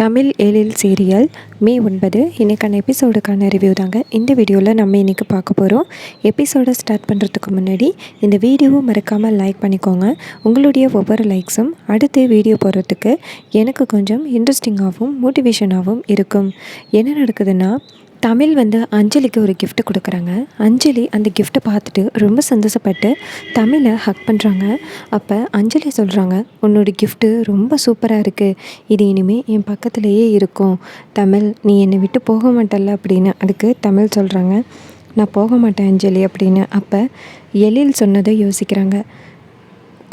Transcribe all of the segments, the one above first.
தமிழ் எழில் serial மே ஒன்பது இன்றைக்கான எபிசோடுக்கான review தாங்க. இந்த வீடியோவில் நம்ம இன்றைக்கி பார்க்க போகிறோம் எபிசோடை ஸ்டார்ட் பண்ணுறதுக்கு முன்னாடி இந்த வீடியோவை மறக்காமல் லைக் பண்ணிக்கோங்க. உங்களுடைய ஒவ்வொரு லைக்ஸும் அடுத்து வீடியோ போடுறதுக்கு எனக்கு கொஞ்சம் இன்ட்ரெஸ்டிங்காகவும் மோட்டிவேஷனாகவும் இருக்கும். என்ன நடக்குதுன்னா தமிழ் வந்து அஞ்சலிக்கு ஒரு கிஃப்ட்டு கொடுக்குறாங்க. அஞ்சலி அந்த கிஃப்ட்டை பார்த்துட்டு ரொம்ப சந்தோஷப்பட்டு தமிழை ஹக் பண்ணுறாங்க அப்போ அஞ்சலி சொல்கிறாங்க உன்னோட கிஃப்ட்டு ரொம்ப சூப்பராக இருக்குது இது இனிமேல் என் பக்கத்துலேயே இருக்கும். தமிழ் நீ என்னை விட்டு போக மாட்டல்ல அப்படின்னு அதுக்கு தமிழ் சொல்கிறாங்க நான் போக மாட்டேன் அஞ்சலி அப்படின்னு அப்போ எழில் சொன்னதை யோசிக்கிறாங்க.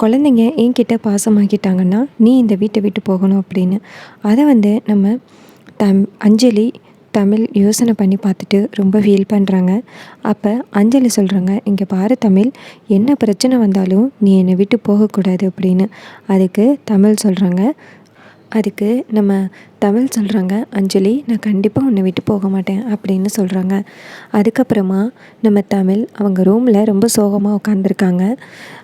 குழந்தைங்க என்கிட்ட பாசமாக்கிட்டாங்கன்னா நீ இந்த வீட்டை விட்டு போகணும் அப்படின்னு. அதை வந்து நம்ம தம் அஞ்சலி தமிழ் யோசனை பண்ணி பார்த்துட்டு ரொம்ப ஃபீல் பண்ணுறாங்க அப்போ அஞ்சலி சொல்கிறாங்க இங்கே பாரு தமிழ் என்ன பிரச்சனை வந்தாலும் நீ என்னை விட்டு போகக்கூடாது அப்படின்னு. அதுக்கு தமிழ் சொல்கிறாங்க அதுக்கு நம்ம தமிழ் சொல்கிறாங்க அஞ்சலி நான் கண்டிப்பாக உன்னை விட்டு போக மாட்டேன் அப்படின்னு சொல்கிறாங்க அதுக்கப்புறமா நம்ம தமிழ் அவங்க ரூமில் ரொம்ப சோகமாக உட்காந்துருக்காங்க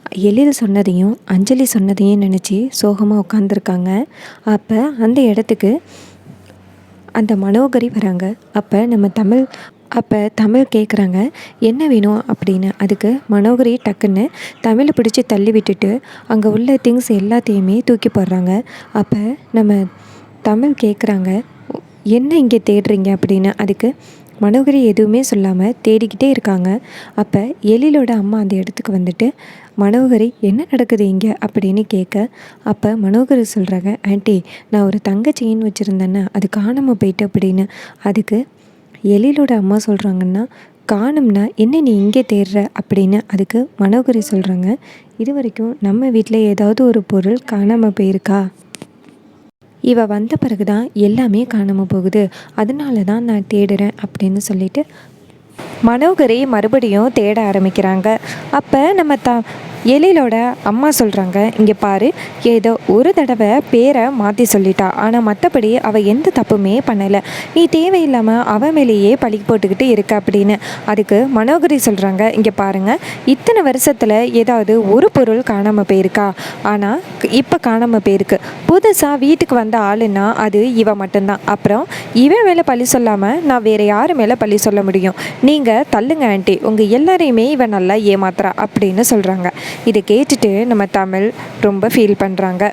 எழில் சொன்னதையும் அஞ்சலி சொன்னதையும் நினச்சி சோகமாக உட்காந்துருக்காங்க அப்போ அந்த இடத்துக்கு அந்த மனோகரி வராங்க. அப்போ நம்ம தமிழ் அப்போ தமிழ் கேட்குறாங்க என்ன வேணும் அப்படின்னு. அதுக்கு மனோகரி டக்குன்னு தமிழை பிடிச்சி தள்ளி விட்டுட்டு அங்கே உள்ள திங்ஸ் எல்லாத்தையுமே தூக்கி போடுறாங்க. அப்போ நம்ம தமிழ் கேட்குறாங்க என்ன இங்கே தேடுறீங்க அப்படின்னு. அதுக்கு மனோகரி எதுவுமே சொல்லாமல் தேடிக்கிட்டே இருக்காங்க. அப்போ எழிலோட அம்மா அந்த இடத்துக்கு வந்துட்டு மனோகரி என்ன நடக்குது இங்கே? அப்படின்னு கேட்க அப்போ மனோகரி சொல்கிறாங்க ஆண்டி நான் ஒரு தங்க செயின் வச்சுருந்தேன்னா அது காணாமல் போயிட்டு அப்படின்னு. அதுக்கு எழிலோட அம்மா சொல்கிறாங்கன்னா காணும்னா என்ன நீ இங்கே தேடுற? அப்படின்னு அதுக்கு மனோகரி சொல்கிறாங்க இது வரைக்கும் நம்ம வீட்டில் ஏதாவது ஒரு பொருள் காணாமல் போயிருக்கா? இவ வந்த பிறகு தான் எல்லாமே காணாமல் போகுது. அதனால தான் நான் தேடுறேன் அப்படின்னு சொல்லிட்டு மனோகரை மறுபடியும் தேட ஆரம்பிக்கிறாங்க. அப்போ நம்ம த எழிலோட அம்மா சொல்கிறாங்க இங்கே பாரு ஏதோ ஒரு தடவை பேரை மாற்றி சொல்லிட்டா. ஆனால் மற்றபடி அவள் எந்த தப்புமே பண்ணலை. நீ தேவையில்லாமல் அவன் மேலேயே பழி போட்டுக்கிட்டு இருக்க அப்படின்னு. அதுக்கு மனோகரி சொல்கிறாங்க இங்கே பாருங்கள் இத்தனை வருஷத்தில் ஏதாவது ஒரு பொருள் காணாமல் போயிருக்கா? ஆனால் இப்போ காணாமல் போயிருக்கு. புதுசாக வீட்டுக்கு வந்த ஆளுன்னா அது இவன் மட்டும்தான். அப்புறம் இவன் மேலே பழி சொல்லாமல் நான் வேறு யார் மேலே பழி சொல்ல முடியும்? நீங்கள் தள்ளுங்க ஆண்டி. உங்கள் எல்லாரையுமே இவன் நல்லா ஏமாத்துறா. அப்படின்னு சொல்கிறாங்க இதை கேட்டுட்டு நம்ம தமிழ் ரொம்ப ஃபீல் பண்ணுறாங்க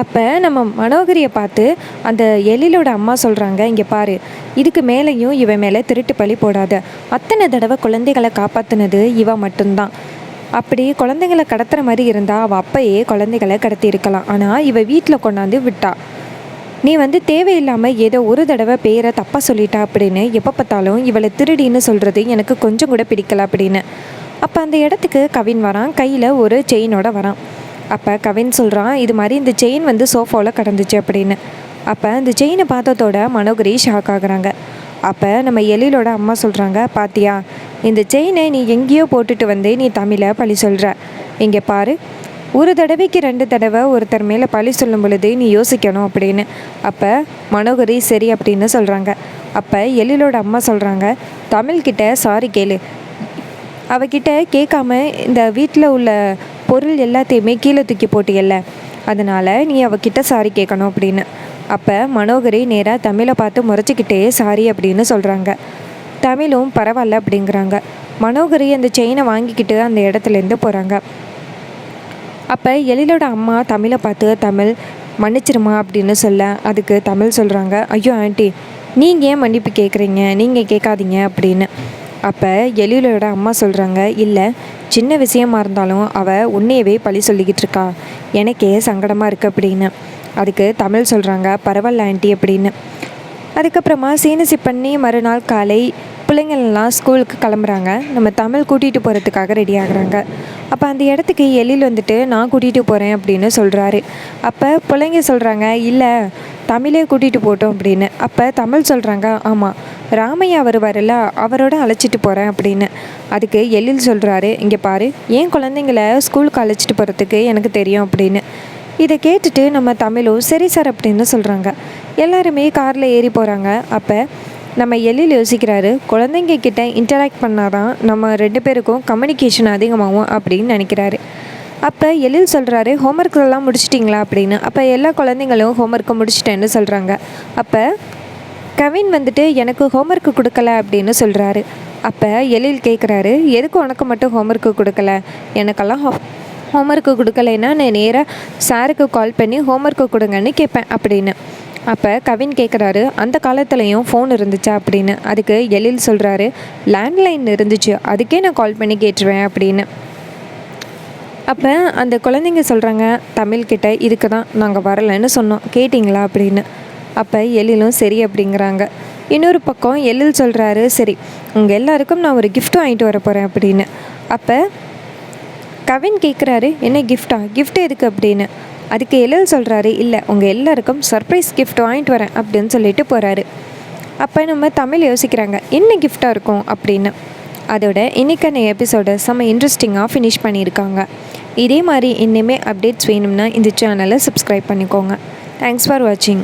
அப்போ நம்ம மனோகரியை பார்த்து அந்த எழிலோட அம்மா சொல்கிறாங்க இங்கே பாரு இதுக்கு மேலேயும் இவன் மேலே திருட்டு பழி போடாத. அத்தனை தடவை குழந்தைகளை காப்பாற்றினது இவ மட்டும்தான். அப்படி குழந்தைங்களை கடத்துகிற மாதிரி இருந்தால் அவள் அப்பயே குழந்தைகளை கடத்தி இருக்கலாம். ஆனால் இவ வீட்டில் கொண்டாந்து விட்டா. நீ வந்து தேவையில்லாமல் ஏதோ ஒரு தடவை பேரை தப்பாக சொல்லிட்டா அப்படின்னு எப்போ பார்த்தாலும் இவளை திருடின்னு சொல்கிறது எனக்கு கொஞ்சம் கூட பிடிக்கல அப்படின்னு. அப்போ அந்த இடத்துக்கு கவின் வரான். கையில் ஒரு செயினோட வரான். அப்போ கவின் சொல்கிறான் இது மாதிரி இந்த செயின் வந்து சோஃபாவில் கடந்துச்சு அப்படின்னு. அப்போ இந்த செயினை பார்த்ததோட மனோகரி ஷாக் ஆகுறாங்க. அப்போ நம்ம எழிலோட அம்மா சொல்கிறாங்க பாத்தியா இந்த செயினை நீ எங்கேயோ போட்டுட்டு வந்து நீ தமிழை பழி சொல்கிற இங்கே பாரு ஒரு தடவைக்கு ரெண்டு தடவை ஒருத்தர் மேலே பழி சொல்லும் பொழுது நீ யோசிக்கணும் அப்படின்னு. அப்போ மனோகரி சரி அப்படின்னு சொல்கிறாங்க அப்போ எழிலோட அம்மா சொல்கிறாங்க தமிழ்கிட்ட சாரி கேளு அவகிட்ட கேட்காம இந்த வீட்டில் உள்ள பொருள் எல்லாத்தையுமே கீழே தூக்கி போட்டியல்ல. அதனால் நீ அவகிட்ட சாரி கேட்கணும் அப்படின்னு. அப்போ மனோகரி நேராக தமிழை பார்த்து முறைச்சிக்கிட்டே சாரி அப்படின்னு சொல்கிறாங்க தமிழும் பரவாயில்ல அப்படிங்கிறாங்க. மனோகரி அந்த செயினை வாங்கிக்கிட்டு அந்த இடத்துலேருந்து போகிறாங்க அப்போ எழிலோட அம்மா தமிழை பார்த்து தமிழ் மன்னிச்சிருமா? அப்படின்னு சொல்ல அதுக்கு தமிழ் சொல்கிறாங்க ஐயோ ஆண்டி நீங்கள் ஏன் மன்னிப்பு கேட்குறீங்க நீங்கள் கேட்காதீங்க அப்படின்னு. அப்போ எலியலோட அம்மா சொல்கிறாங்க இல்லை சின்ன விஷயமா இருந்தாலும் அவள் உன்னையவே பழி சொல்லிக்கிட்டு இருக்கா. எனக்கே சங்கடமாக இருக்குது அப்படின்னு. அதுக்கு தமிழ் சொல்கிறாங்க பரவாயில்ல ஆண்டி அப்படின்னு. அதுக்கப்புறமா சீனசி பண்ணி மறுநாள் காலை பிள்ளைங்கள்லாம் ஸ்கூலுக்கு கிளம்புறாங்க. நம்ம தமிழ் கூட்டிகிட்டு போகிறதுக்காக ரெடி ஆகுறாங்க. அப்போ அந்த இடத்துக்கு எழில் வந்துட்டு நான் கூட்டிகிட்டு போகிறேன் அப்படின்னு சொல்கிறாரு அப்போ பிள்ளைங்க சொல்கிறாங்க இல்லை தமிழே கூட்டிகிட்டு போட்டோம் அப்படின்னு. அப்போ தமிழ் சொல்கிறாங்க ஆமாம் ராமையா வருவார்ல அவரோட அழைச்சிட்டு போகிறேன் அப்படின்னு. அதுக்கு எழில் சொல்கிறாரு இங்கே பாரு ஏன் குழந்தைங்கள ஸ்கூலுக்கு அழைச்சிட்டு போகிறதுக்கு எனக்கு தெரியும் அப்படின்னு. இதை கேட்டுட்டு நம்ம தமிழும் சரி சார் அப்படின்னு சொல்கிறாங்க எல்லாருமே காரில் ஏறி போகிறாங்க அப்போ நம்ம எழில் யோசிக்கிறாரு குழந்தைங்க கிட்ட இன்டராக்ட் பண்ணாதான் நம்ம ரெண்டு பேருக்கும் கம்யூனிகேஷன் அதிகமாகும் அப்படின்னு நினைக்கிறாரு. அப்போ எழில் சொல்கிறாரு ஹோம்ஒர்க் எல்லாம் முடிச்சிட்டிங்களா? அப்படின்னு. அப்போ எல்லா குழந்தைங்களும் ஹோம்ஒர்க்கை முடிச்சிட்டேன்னு சொல்கிறாங்க அப்போ கவின் வந்துட்டு எனக்கு ஹோம்ஒர்க்கு கொடுக்கல அப்படின்னு சொல்கிறாரு அப்போ எழில் கேட்குறாரு எதுக்கு உனக்கு மட்டும் ஹோம்ஒர்க்கு கொடுக்கல? எனக்கெல்லாம் ஹோ ஹோம்ஒர்க்கு கொடுக்கலைன்னா நான் நேராக சாருக்கு கால் பண்ணி ஹோம்ஒர்க்கு கொடுங்கன்னு கேட்பேன் அப்படின்னு. அப்போ கவின் கேட்குறாரு அந்த காலத்துலேயும் ஃபோன் இருந்துச்சா? அப்படின்னு. அதுக்கு எழில் சொல்கிறாரு லேண்ட்லைன் இருந்துச்சு அதுக்கே நான் கால் பண்ணி கேட்டுருவேன் அப்படின்னு. அப்போ அந்த குழந்தைங்க சொல்கிறாங்க தமிழ்கிட்ட இதுக்கு தான் நாங்கள் வரலைன்னு சொன்னோம் கேட்டிங்களா? அப்படின்னு. அப்போ எழிலும் சரி அப்படிங்கிறாங்க. இன்னொரு பக்கம் எழில் சொல்கிறாரு சரி உங்கள் எல்லாருக்கும் நான் ஒரு கிஃப்ட்டும் வாங்கிட்டு வர போகிறேன் அப்படின்னு. அப்போ கவின் கேட்குறாரு என்ன கிஃப்டா கிஃப்ட் எதுக்கு? அப்படின்னு. அதுக்கு எழில் சொல்கிறாரு இல்லை உங்கள் எல்லாருக்கும் சர்ப்ரைஸ் கிஃப்ட் வாங்கிட்டு வரேன் அப்படின்னு சொல்லிட்டு போகிறாரு அப்போ நம்ம தமிழ் யோசிக்கிறாங்க என்ன கிஃப்டாக இருக்கும்? அப்படின்னு. அதோட இன்றைக்கான எபிசோடை செம்ம இன்ட்ரெஸ்டிங்காக ஃபினிஷ் பண்ணியிருக்காங்க. இதே மாதிரி இன்னுமே அப்டேட்ஸ் வேணும்னா இந்த சேனலை சப்ஸ்கிரைப் பண்ணிக்கோங்க. தேங்க்ஸ் ஃபார் வாட்சிங்